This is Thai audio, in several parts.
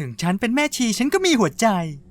ถึงฉันเป็นแม่ชีฉันก็มีหัวใจ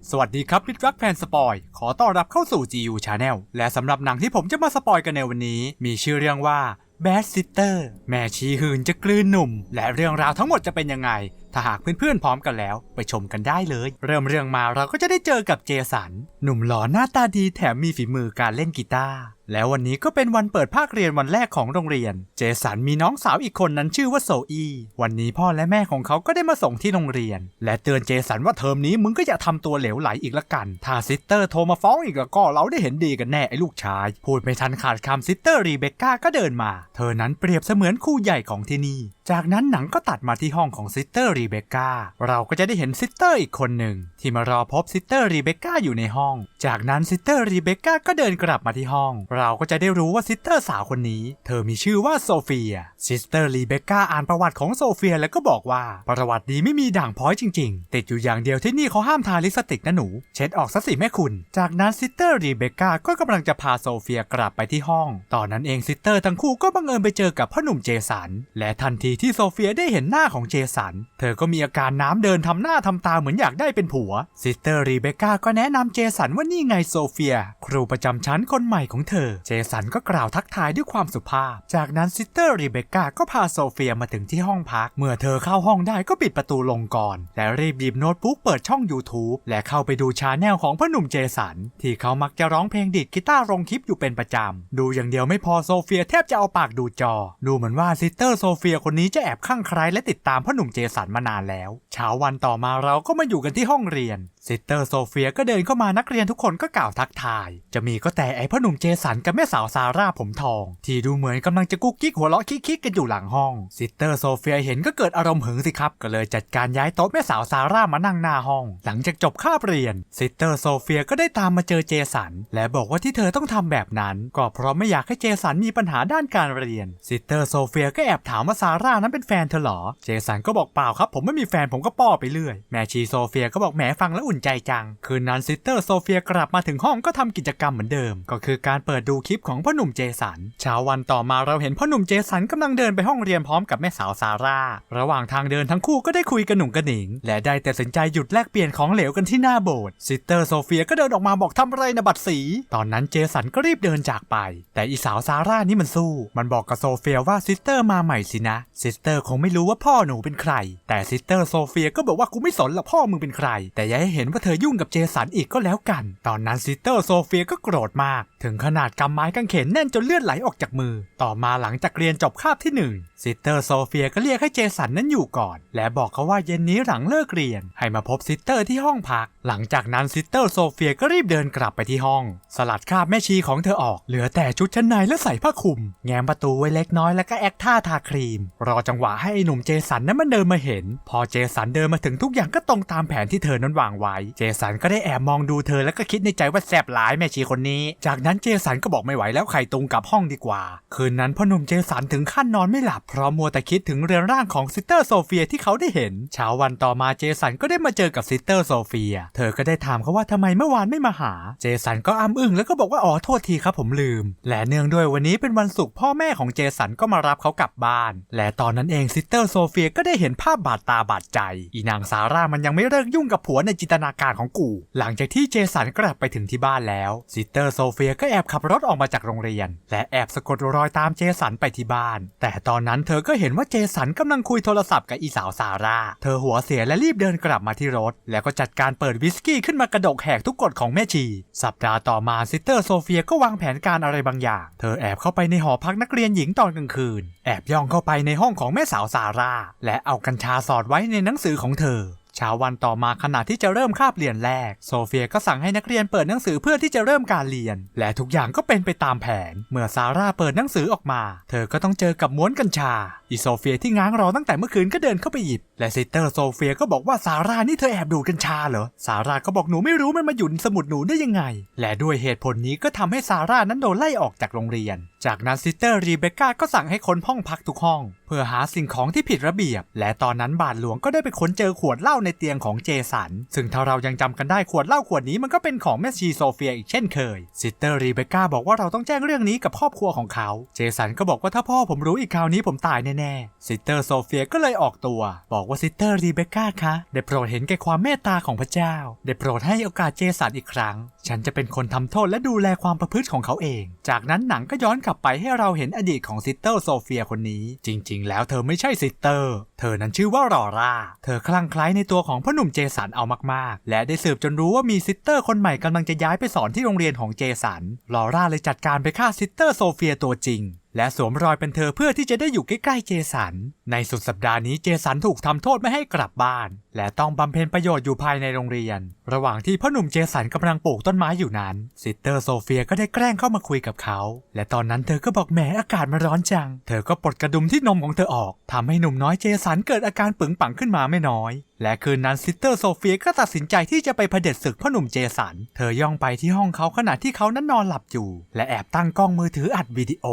สวัสดีครับมิตรรักแฟนสปอย ขอต้อนรับเข้าสู่ GU Channel และสำหรับหนังที่ผมจะมาสปอยกันในวันนี้ มีชื่อเรื่องว่า Bad Sister แม่ชีหืนจะกลืนหนุ่ม และเรื่องราวทั้งหมดจะเป็นยังไง ถ้าหากเพื่อนๆพร้อมกันแล้ว ไปชมกันได้เลย เริ่มเรื่องมาเราก็จะได้เจอกับเจสัน หนุ่มหล่อหน้าตาดีแถมมีฝีมือการเล่นกีตาร์แล้ววันนี้ก็เป็นวันเปิดภาคเรียนวันแรกของโรงเรียน เจสันมีน้องสาวอีกคนนั้นชื่อว่าโซอี วันนี้พ่อและแม่ของเขาก็ได้มาส่งที่โรงเรียน และเตือนเจสันว่าเทอมนี้มึงก็อย่าทำตัวเหลวไหลอีกละกัน ถ้าซิสเตอร์โทรมาฟ้องอีกแล้วก็เราได้เห็นดีกันแน่ไอ้ลูกชาย พูดไม่ทันขาดคำซิสเตอร์รีเบคก้าก็เดินมา เธอนั้นเปรียบเสมือนคู่ใหญ่ของที่นี่ จากนั้นหนังก็ตัดมาที่ห้องของซิสเตอร์รีเบคก้าเราก็จะได้เห็นซิสเตอร์อีกคนหนึ่งที่มารอพบซิสเตอร์รีเบคก้าอยู่ในห้อง จากนั้นซิสเตอร์รีเบคก้าก็เดินกลับมาที่ห้อง เราก็จะได้รู้ว่าซิสเตอร์สาวคนนี้ เธอมีชื่อว่าโซเฟียซิสเตอร์รีเบคก้าอ่านประวัติของโซเฟียแล้วก็บอกว่าประวัติดีไม่มีด่างพ้อยจริง ๆ ติดอยู่อย่างเดียวที่นี่เขาห้ามทาลิปสติกนะหนู เช็ดออกซะสิแม่คุณ จากนั้นซิสเตอร์รีเบคก้าก็กำลังจะพาโซเฟียกลับไปที่ห้อง ตอนนั้นเองซิสเตอร์ทั้งคู่ก็บังเอิญไปเจอกับพ่อหนุ่มเจสัน และทันทีที่โซเฟียได้เห็นหน้าของเจสัน เธอก็มีอาการน้ำเดินทำหน้าทำตาเหมือนอยากได้เป็นผัวซิสเตอร์รีเบคก้าก็แนะนำเจสันว่านี่ไงโซเฟีย ครูประจำชั้นคนใหม่ของเธอ เจสันก็กล่าวทักทายด้วยความสุภาพ จากนั้นซิสเตอร์รีเบคก้าก็พาโซเฟียมาถึงที่ห้องพัก เมื่อเธอเข้าห้องได้ก็ปิดประตูลงก่อน และรีบหยิบโน้ตบุ๊กเปิดช่อง YouTube และเข้าไปดูชาแนลของพ่อหนุ่มเจสัน ที่เขามักจะร้องเพลงดีดกีตาร์ลงคลิปอยู่เป็นประจำ ดูอย่างเดียวไม่พอโซเฟียแทบจะเอาปากดูจอ ดูเหมือนว่าซิสเตอร์โซเฟียคนนี้จะแอบข้างใครและติดตามพ่อหนุ่มเจสันมานานแล้ว เช้าวันต่อมาเราก็มาอยู่กันที่ห้องเรียน ซิสเตอร์โซเฟียก็เดินเข้ามานักเรียนทุกคนก็กล่าวทักทาย จะมีก็แต่ไอพ่อหนุ่มเจสันกับแม่สาวซาร่าผมทอง ที่ดูเหมือนกำลังจะกุ๊กกิ๊กหัวเราะคิกๆกันอยู่หลังห้อง ซิสเตอร์โซเฟียเห็นก็เกิดอารมณ์หึงสิครับ ก็เลยจัดการย้ายโต๊ะแม่สาวซาร่ามานั่งหน้าห้อง หลังจากจบคาบเรียน ซิสเตอร์โซเฟียก็ได้ตามมาเจอเจสัน และบอกว่าที่เธอต้องทำแบบนั้น ก็เพราะไม่อยากให้เจสันมีปัญหาด้านการเรียน ซิสเตอร์โซเฟียก็แอบถามว่าซาร่านั้นเป็นแฟนเธอหรอ เจสันก็บอกเปล่าครับ ผมไม่มีแฟนผมก็ป้อไปเรื่อย แม่ชีโซเฟียก็บอกแหมฟังแล้วอุ่นใจจัง คืนนั้นซิสเตอร์โซเฟียกลับมาถึงห้องก็ทำกิจกรรมเหมือนเดิม ก็คือการเปิดดูคลิปของพ่อหนุ่มเจสันเช้าวันต่อมาเราเห็นพ่อหนุ่มเจสันกำลังเดินไปห้องเรียนพร้อมกับแม่สาวซาร่า ระหว่างทางเดินทั้งคู่ก็ได้คุยกันหนุ่งกระหนิง และได้แต่สินใจหยุดแลกเปลี่ยนของเหลวกันที่หน้าโบสถ์ซิสเตอร์โซเฟียก็เดินออกมาบอกทำอะไรนะบัตรสี ตอนนั้นเจสันก็รีบเดินจากไป แต่อีสาวซาร่านี่มันสู้ มันบอกกับโซเฟียว่าซิสเตอร์มาใหม่สินะซิสเตอร์คงไม่รู้ว่าพ่อหนูเป็นใคร แต่ซิสเตอร์โซเฟียก็บอกว่ากูไม่สนหรอกพ่อมึงเป็นใคร แต่อย่าให้เห็นว่าเธอยุ่งกับเจสันอีกก็แล้วกัน ตอนนั้นซิสเตอร์โซเฟียก็โกรธมาก ถึงขนาดกำไม้กางเขนแน่นจนเลือดไหลออกจากมือ ต่อมาหลังจากเรียนจบคาบที่หนึ่งซิสเตอร์โซเฟียก็เรียกให้เจสันนั้นอยู่ก่อน และบอกเขาว่าเย็นนี้หลังเลิกเรียน ให้มาพบซิสเตอร์ที่ห้องพัก หลังจากนั้นซิสเตอร์โซเฟียก็รีบเดินกลับไปที่ห้อง สลัดคราบแม่ชีของเธอออก เหลือแต่ชุดชั้นในและใส่ผ้าคลุม แง้มประตูไว้เล็กน้อยแล้วก็แอคท่าทาครีม รอจังหวะให้ไอ้หนุ่มเจสันนั้นมันเดินมาเห็น พอเจสันเดินมาถึงทุกอย่างก็ตรงตามแผนที่เธอนั้นวางไว้ เจสันก็ได้แอบมองดูเธอแล้วก็คิดในใจว่าแซบหลายแม่ชีคนนี้ จากนั้นเจสันก็บอกไม่ไหวแล้วไข่ตุงกลับห้องดีกว่า คืนนั้นพ่อหนุ่มเจสันถึงขั้นนอนไม่หลับเพราะมัวแต่คิดถึงเรือนร่างของซิสเตอร์โซเฟียที่เขาได้เห็นเช้าวันต่อมาเจสันก็ได้มาเจอกับซิสเตอร์โซเฟีย เธอก็ได้ถามเขาว่าทำไมเมื่อวานไม่มาหา เจสันก็อ้ำอึ้งแล้วก็บอกว่าอ๋อโทษทีครับผมลืม และเนื่องด้วยวันนี้เป็นวันศุกร์พ่อแม่ของเจสันก็มารับเขากลับบ้าน และตอนนั้นเองซิสเตอร์โซเฟียก็ได้เห็นภาพบาดตาบาดใจ อีนางซาร่ามันยังไม่เลิกยุ่งกับผัวในจินตนาการของกู หลังจากที่เจสันกลับไปถึงที่บ้านแล้วซิสเตอร์โซเฟียก็แอบขับรถออกมาจากโรงเรียน และแอบสะกดรอยตามเจสันไปที่บ้าน แต่ตอนนั้นเธอก็เห็นว่าเจสันกำลังคุยโทรศัพท์กับอีสาวซาร่า เธอหัวเสียและรีบเดินกลับมาที่รถ แล้วก็จัดการเปิดวิสกี้ขึ้นมากระดกแหกทุกกฎของแม่ชี สัปดาห์ต่อมาซิสเตอร์โซเฟียก็วางแผนการอะไรบางอย่าง เธอแอบเข้าไปในหอพักนักเรียนหญิงตอนกลางคืน แอบย่องเข้าไปในห้องของแม่สาวซาร่า และเอากัญชาสอดไว้ในหนังสือของเธอ เช้าวันต่อมาขณะที่จะเริ่มคาบเรียนแรก โซเฟียก็สั่งให้นักเรียนเปิดหนังสือเพื่อที่จะเริ่มการเรียน และทุกอย่างก็เป็นไปตามแผน เมื่อซาร่าเปิดหนังสือออกมา เธอก็ต้องเจอกับม้วนกัญชา อีโซเฟียที่ง้างรอตั้งแต่เมื่อคืนก็เดินเข้าไปหยิบ และซิสเตอร์โซเฟียก็บอกว่าซาร่านี่เธอแอบดูดกัญชาเหรอ ซาร่าก็บอกหนูไม่รู้มันมาหยุดสมุดหนูได้ยังไง และด้วยเหตุผลนี้ก็ทำให้ซาร่านั้นโดนไล่ออกจากโรงเรียนจากนั้นซิสเตอร์รีเบคก้าก็สั่งให้ค้นห้องพักทุกห้อง เพื่อหาสิ่งของที่ผิดระเบียบ และตอนนั้นบาทหลวงก็ได้ไปค้นเจอขวดเหล้าในเตียงของเจสัน ซึ่งถ้าเรายังจำกันได้ขวดเหล้าขวดนี้มันก็เป็นของแม่ชีโซเฟียอีกเช่นเคยซิสเตอร์รีเบคก้าบอกว่าเราต้องแจ้งเรื่องนี้กับครอบครัวของเขา เจสันก็บอกว่าถ้าพ่อผมรู้อีกคราวนี้ผมตายแน่ๆซิสเตอร์โซเฟียก็เลยออกตัว บอกว่าซิสเตอร์รีเบคก้าคะได้โปรดเห็นแก่ความเมตตาของพระเจ้าได้โปรดให้โอกาสเจสันอีกครั้ง ฉันจะเป็นคนทำโทษและดูแลความประพฤติของเขาเอง จากนั้นหนังก็ย้อนกลับไปให้เราเห็นอดีตของซิสเตอร์โซเฟียคนนี้ จริง ๆ แล้วเธอไม่ใช่ซิสเตอร์ เธอนั้นชื่อว่ารอร่า เธอคลั่งไคล้ในตัวของพ่อหนุ่มเจสันเอามากๆ และได้สืบจนรู้ว่ามีซิสเตอร์คนใหม่กำลังจะย้ายไปสอนที่โรงเรียนของเจสัน ลอร่าเลยจัดการไปฆ่าซิสเตอร์โซเฟียตัวจริง และสวมรอยเป็นเธอเพื่อที่จะได้อยู่ใกล้ๆเจสัน ในสุดสัปดาห์นี้เจสันถูกทำโทษไม่ให้กลับบ้าน และต้องบำเพ็ญประโยชน์อยู่ภายในโรงเรียน ระหว่างที่พ่อหนุ่มเจสันกำลังปลูกต้นไม้อยู่นั้นซิสเตอร์โซเฟียก็ได้แกล้งเข้ามาคุยกับเขา และตอนนั้นเธอก็บอกแหมอากาศมันร้อนจัง เธอก็ปลดกระดุมที่นมของเธอออกทำให้หนุ่มน้อยเจสันเกิดอาการปึงปังขึ้นมาไม่น้อย และคืนนั้นซิสเตอร์โซเฟียก็ตัดสินใจที่จะไปเผด็จศึกพ่อหนุ่มเจสัน เธอย่องไปที่ห้องเขาขณะที่เขานั้นนอนหลับอยู่ และแอบตั้งกล้องมือถืออัดวิดีโอ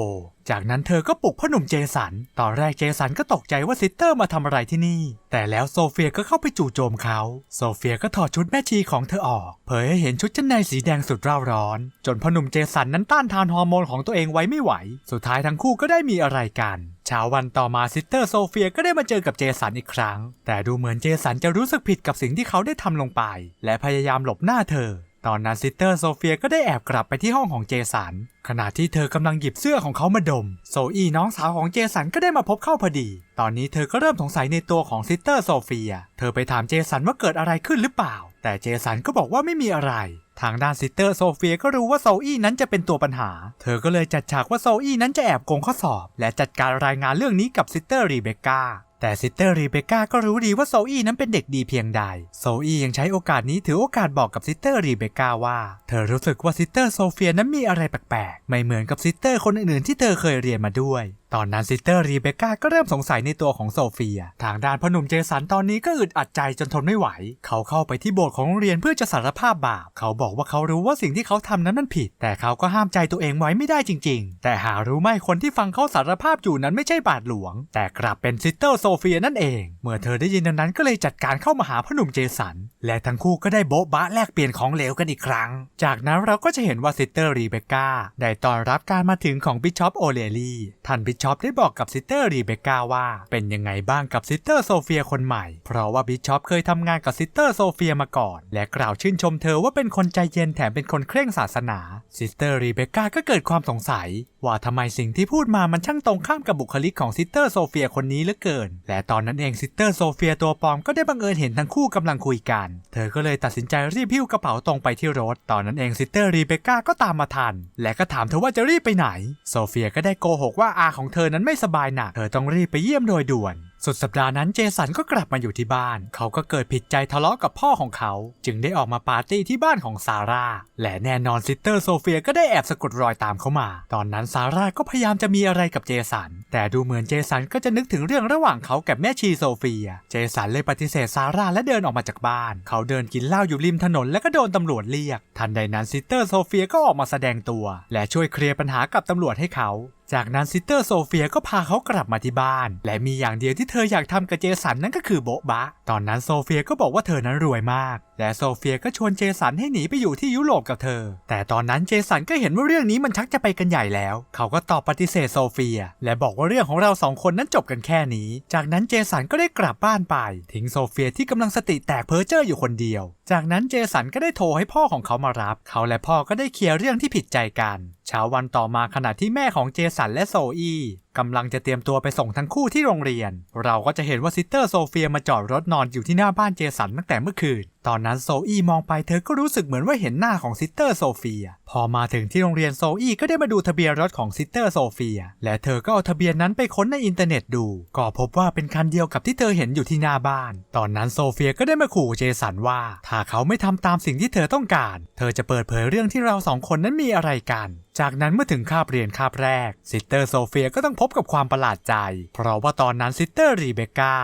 จากนั้นเธอก็ปลุกพ่อหนุ่มเจสัน ตอนแรกเจสันก็ตกใจว่าซิสเตอร์มาทำอะไรที่นี่ แต่แล้วโซเฟียก็เข้าไปจู่โจมเขา โซเฟียก็ถอดชุดแม่ชีของเธอออก เผยให้เห็นชุดชั้นในสีแดงสุดร่าร้อน จนพ่อหนุ่มเจสันนั้นต้านทานฮอร์โมนของตัวเองไว้ไม่ไหว สุดท้ายทั้งคู่ก็ได้มีอะไรกัน เช้าวันต่อมาซิสเตอร์โซเฟียก็ได้มาเจอกับเจสันอีกครั้ง แต่ดูเหมือนเจสันจะรู้สึกผิดกับสิ่งที่เขาได้ทำลงไป และพยายามหลบหน้าเธอ ตอนนั้นซิสเตอร์โซเฟียก็ได้แอบกลับไปที่ห้องของเจสันขณะที่เธอกำลังหยิบเสื้อของเขามาดม โซอีน้องสาวของเจสันก็ได้มาพบเข้าพอดี ตอนนี้เธอก็เริ่มสงสัยในตัวของซิสเตอร์โซเฟีย เธอไปถามเจสันว่าเกิดอะไรขึ้นหรือเปล่า แต่เจสันก็บอกว่าไม่มีอะไร ทางด้านซิสเตอร์โซเฟียก็รู้ว่าโซอี้นั้นจะเป็นตัวปัญหา เธอก็เลยจัดฉากว่าโซอี้นั้นจะแอบโกงข้อสอบ และจัดการรายงานเรื่องนี้กับซิสเตอร์รีเบคก้าแต่ซิสเตอร์รีเบคก้าก็รู้ดีว่าโซอี้นั้นเป็นเด็กดีเพียงใด โซอี้ยังใช้โอกาสนี้ถือโอกาสบอกกับซิสเตอร์รีเบคก้าว่า เธอรู้สึกว่าซิสเตอร์โซเฟียนั้นมีอะไรแปลกๆ ไม่เหมือนกับซิสเตอร์คนอื่นๆที่เธอเคยเรียนมาด้วย ตอนนั้นซิสเตอร์รีเบคก้าก็เริ่มสงสัยในตัวของโซเฟีย ทางด้านพ่อหนุ่มเจสันตอนนี้ก็อึดอัดใจจนทนไม่ไหว เขาเข้าไปที่โบสถ์ของโรงเรียนเพื่อจะสารภาพบาป เขาบอกว่าเขารู้ว่าสิ่งที่เขาทำนั้นมันผิด แต่เขาก็ห้ามใจตัวเองไว้ไม่ได้จริง ๆ แต่หารู้ไหมคนที่ฟังเขาสารภาพอยู่นั้นไม่ใช่บาทหลวง แต่กลับเป็นซิสเตอร์โซเฟียนั่นเอง เมื่อเธอได้ยินดังนั้นก็เลยจัดการเข้ามาหาพ่อหนุ่มเจสัน และทั้งคู่ก็ได้โบ๊ะบะแลกเปลี่ยนของเหลวกันอีกครั้ง จากนั้นเราก็จะเห็นว่าซิสเตอร์รีเบคก้าได้ต้อนรับการมาถึงของบิชอปโอเลลี่ท่านบิชชอปได้บอกกับซิสเตอร์รีเบคก้าว่า เป็นยังไงบ้างกับซิสเตอร์โซเฟียคนใหม่ เพราะว่าบิชอปเคยทำงานกับซิสเตอร์โซเฟียมาก่อน และกล่าวชื่นชมเธอว่าเป็นคนใจเย็นแถมเป็นคนเคร่งศาสนาซิสเตอร์รีเบคก้าก็เกิดความสงสัย ว่าทำไมสิ่งที่พูดมามันช่างตรงข้ามกับบุคลิกของซิสเตอร์โซเฟียคนนี้เหลือเกิน และตอนนั้นเองซิสเตอร์โซเฟียตัวปลอมก็ได้บังเอิญเห็นทั้งคู่กำลังคุยกัน เธอก็เลยตัดสินใจรีบหิ้วกระเป๋าตรงไปที่รถ ตอนนั้นเองซิสเตอร์รีเบคก้าก็ตามมาทัน และก็ถามเธอว่าจะรีบไปไหน โซเฟียก็ได้โกหกว่าอาของเธอนั้นไม่สบายหนัก เธอต้องรีบไปเยี่ยมโดยด่วน สุดสัปดาห์นั้นเจสันก็กลับมาอยู่ที่บ้าน เขาก็เกิดผิดใจทะเลาะกับพ่อของเขา จึงได้ออกมาปาร์ตี้ที่บ้านของซาร่า และแน่นอนซิสเตอร์โซเฟียก็ได้แอบสะกดรอยตามเขามา ตอนนั้นซาร่าก็พยายามจะมีอะไรกับเจสัน แต่ดูเหมือนเจสันก็จะนึกถึงเรื่องระหว่างเขากับแม่ชีโซเฟีย เจสันเลยปฏิเสธซาร่าและเดินออกมาจากบ้าน เขาเดินกินเหล้าอยู่ริมถนนและก็โดนตำรวจเรียก ทันใดนั้นซิสเตอร์โซเฟียก็ออกมาแสดงตัว และช่วยเคลียร์ปัญหากับตำรวจให้เขาจากนั้นซิสเตอร์โซเฟียก็พาเขากลับมาที่บ้าน และมีอย่างเดียวที่เธออยากทำกับเจสันนั่นก็คือโบ๊ะบะ ตอนนั้นโซเฟียก็บอกว่าเธอนั้นรวยมากและโซเฟียก็ชวนเจสันให้หนีไปอยู่ที่ยุโรปกับเธอ แต่ตอนนั้นเจสันก็เห็นว่าเรื่องนี้มันชักจะไปกันใหญ่แล้ว เขาก็ตอบปฏิเสธโซเฟีย และบอกว่าเรื่องของเราสองคนนั้นจบกันแค่นี้ จากนั้นเจสันก็ได้กลับบ้านไป ทิ้งโซเฟียที่กำลังสติแตกเพ้อเจ้ออยู่คนเดียว จากนั้นเจสันก็ได้โทรให้พ่อของเขามารับ เขาและพ่อก็ได้เคลียร์เรื่องที่ผิดใจกัน เช้าวันต่อมาขณะที่แม่ของเจสันและโซอี กำลังจะเตรียมตัวไปส่งทั้งคู่ที่โรงเรียน เราก็จะเห็นว่าซิสเตอร์โซเฟียมาจอดรถนอนอยู่ที่หน้าบ้านเจสันตั้งแต่เมื่อคืน ตอนนั้นโซอี้มองไปเธอก็รู้สึกเหมือนว่าเห็นหน้าของซิสเตอร์โซเฟีย พอมาถึงที่โรงเรียนโซอี้ก็ได้มาดูทะเบียนรถของซิสเตอร์โซเฟีย และเธอก็เอาทะเบียนนั้นไปค้นในอินเทอร์เน็ตดู ก็พบว่าเป็นคันเดียวกับที่เธอเห็นอยู่ที่หน้าบ้าน ตอนนั้นโซเฟียก็ได้มาขู่เจสันว่า ถ้าเขาไม่ทำตามสิ่งที่เธอต้องการ เธอจะเปิดเผยเรื่องที่เราสองคนนั้นมีอะไรกัน จากนั้นเมื่อถึงคาบเรียนคาบแรกซิสเตอร์โซเฟียก็ต้องพบกับความประหลาดใจ เพราะว่าตอนนั้นซิสเตอร์รีเบคก้า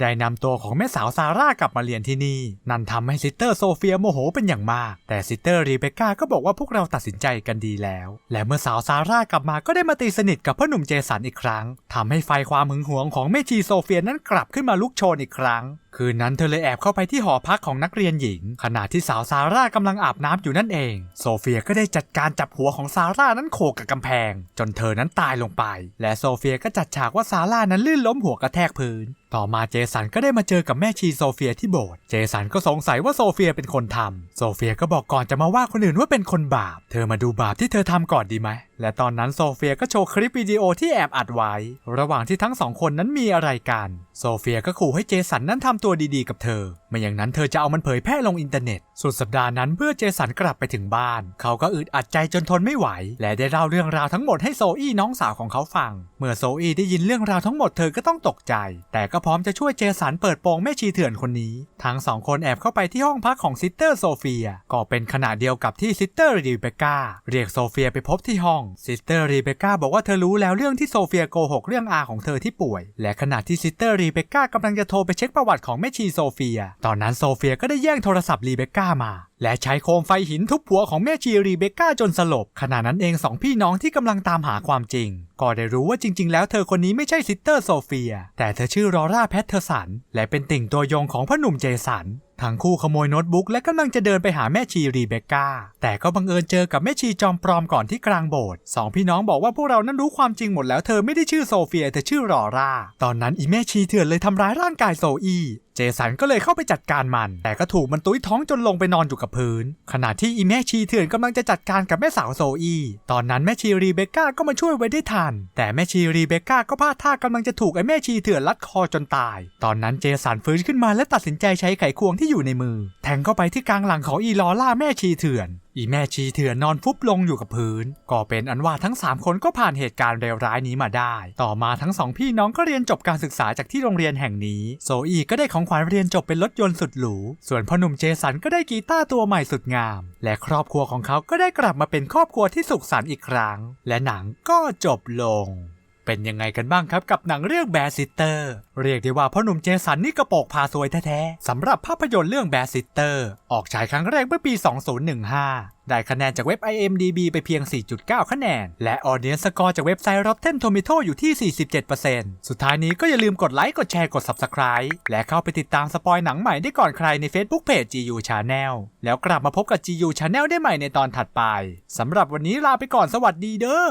ได้นำตัวของแม่สาวซาร่ากลับมาเรียนที่นี่ นั่นทำให้ซิสเตอร์โซเฟียโมโหเป็นอย่างมาก แต่ซิสเตอร์รีเบคก้าก็บอกว่าพวกเราตัดสินใจกันดีแล้ว และเมื่อสาวซาร่ากลับมาก็ได้มาตีสนิทกับพ่อหนุ่มเจสันอีกครั้งทำให้ไฟความหึงหวงของแม่ชีโซเฟียนั้นกลับขึ้นมาลุกโชนอีกครั้งคืนนั้นเธอเลยแอบเข้าไปที่หอพักของนักเรียนหญิง ขณะที่สาวซาร่ากำลังอาบน้ำอยู่นั่นเอง โซเฟียก็ได้จัดการจับหัวของซาร่านั้นโขกกับกำแพง จนเธอนั้นตายลงไป และโซเฟียก็จัดฉากว่าซาร่านั้นลื่นล้มหัวกระแทกพื้น ต่อมาเจสันก็ได้มาเจอกับแม่ชีโซเฟียที่โบสถ์เจสันก็สงสัยว่าโซเฟียเป็นคนทำโซเฟียก็บอกก่อนจะมาว่าคนอื่นว่าเป็นคนบาป เธอมาดูบาปที่เธอทำก่อนดีไหมและตอนนั้นโซเฟียก็โชว์คลิปวิดีโอที่แอบอัดไว้ ระหว่างที่ทั้งสองคนนั้นมีอะไรกัน โซเฟียก็ขู่ให้เจสันนั้นทำตัวดีๆกับเธอ ไม่อย่างนั้นเธอจะเอามันเผยแพร่ลงอินเทอร์เน็ต สุดสัปดาห์นั้นเมื่อเจสันกลับไปถึงบ้าน เขาก็อึดอัดใจจนทนไม่ไหว และได้เล่าเรื่องราวทั้งหมดให้โซอี้น้องสาวของเขาฟัง เมื่อโซอี้ได้ยินเรื่องราวทั้งหมดเธอก็ต้องตกใจ แต่ก็พร้อมจะช่วยเจสันเปิดโปงแม่ชีเถื่อนคนนี้ ทั้งสองคนแอบเข้าไปที่ห้องพักของซิสเตอร์โซเฟีย ก็เป็นขณะเดียวกับที่ซิสเตอร์รีเบคก้าเรียกโซเฟียไปพบที่ห้อง ซิสเตอร์รีเบคก้าบอกว่าเธอรู้แล้วเรื่องที่โซเฟียโกหกเรื่องอาของเธอที่ป่วย และขณะที่ซิสเตอร์รีเบคก้ากำลังจะโทรไปเช็คประวัติของแม่ชีโซเฟีย ตอนนั้นโซเฟียก็ได้แย่งโทรศัพท์รีเบคก้ามา และใช้โคมไฟหินทุบหัวของแม่ชีรีเบคก้าจนสลบ ขณะนั้นเองสองพี่น้องที่กำลังตามหาความจริง ก็ได้รู้ว่าจริง ๆ แล้วเธอคนนี้ไม่ใช่ซิสเตอร์โซเฟีย แต่เธอชื่อรอร่าแพทเทอร์สัน และเป็นติ่งตัวยงของพ่อหนุ่มเจสันทั้งคู่ขโมยโน้ตบุ๊กและกำลังจะเดินไปหาแม่ชีรีเบคก้า แต่ก็บังเอิญเจอกับแม่ชีจอมปลอมก่อนที่กลางโบสถ์สองพี่น้องบอกว่าพวกเรานั้นรู้ความจริงหมดแล้วเธอไม่ได้ชื่อโซเฟียแต่ชื่อรอร่า ตอนนั้นอีแม่ชีเถื่อนเลยทำร้ายร่างกายโซอี้เจสันก็เลยเข้าไปจัดการมัน แต่ก็ถูกมันตุ้ยท้องจนลงไปนอนอยู่กับพื้น ขณะที่อีแม่ชีเถื่อนกำลังจะจัดการกับแม่สาวโซอี้ตอนนั้นแม่ชีรีเบคก้าก็มาช่วยไว้ได้ทัน แต่แม่ชีรีเบคก้าก็พลาดท่ากำลังจะถูกไอ้แม่ชีเถื่อนลัดคอจนตาย ตอนนั้นเจสันฟื้นขึ้นมาและตัดสินใจใช้ไขควงที่อยู่ในมือ แทงเข้าไปที่กลางหลังของอีลอล่าแม่ชีเถื่อน อีแม่ชีเถื่อนนอนฟุบลงอยู่กับพื้น ก็เป็นอันว่าทั้ง 3 คนก็ผ่านเหตุการณ์เลวร้ายนี้มาได้ ต่อมาทั้งสองพี่น้องก็เรียนจบการศึกษาจากที่โรงเรียนแห่งนี้ โซอีก็ได้ของขวัญเรียนจบเป็นรถยนต์สุดหรู ส่วนพ่อหนุ่มเจสันก็ได้กีตาร์ตัวใหม่สุดงาม และครอบครัวของเขาก็ได้กลับมาเป็นครอบครัวที่สุขสันต์อีกครั้ง และหนังก็จบลง เป็นยังไงกันบ้างครับกับหนังเรื่องแบ d ซิเตอร์เรียกได้ว่าพ่อหนุ่มเจสันนี่กระโปกพาซวยแท้ๆสำหรับภาพยนตร์เรื่องแบ d ซิเตอร์ออกฉายครั้งแรกเมื่อปี 2015 ได้คะแนนจากเว็บ IMDB ไปเพียง 4.9 คะแนน และ Audience Score จากเว็บไซต์ Rotten Tomato อยู่ที่ 47%สุดท้ายนี้ก็อย่าลืมกดไลค์กดแชร์กด Subscribe และเข้าไปติดตามสปอยหนังใหม่ได้ก่อนใครใน Facebook Page GU Channel แล้วกลับมาพบกับ GU Channel ได้ใหม่ในตอนถัดไปสำหรับวันนี้ลาไปก่อนสวัสดีเด้อ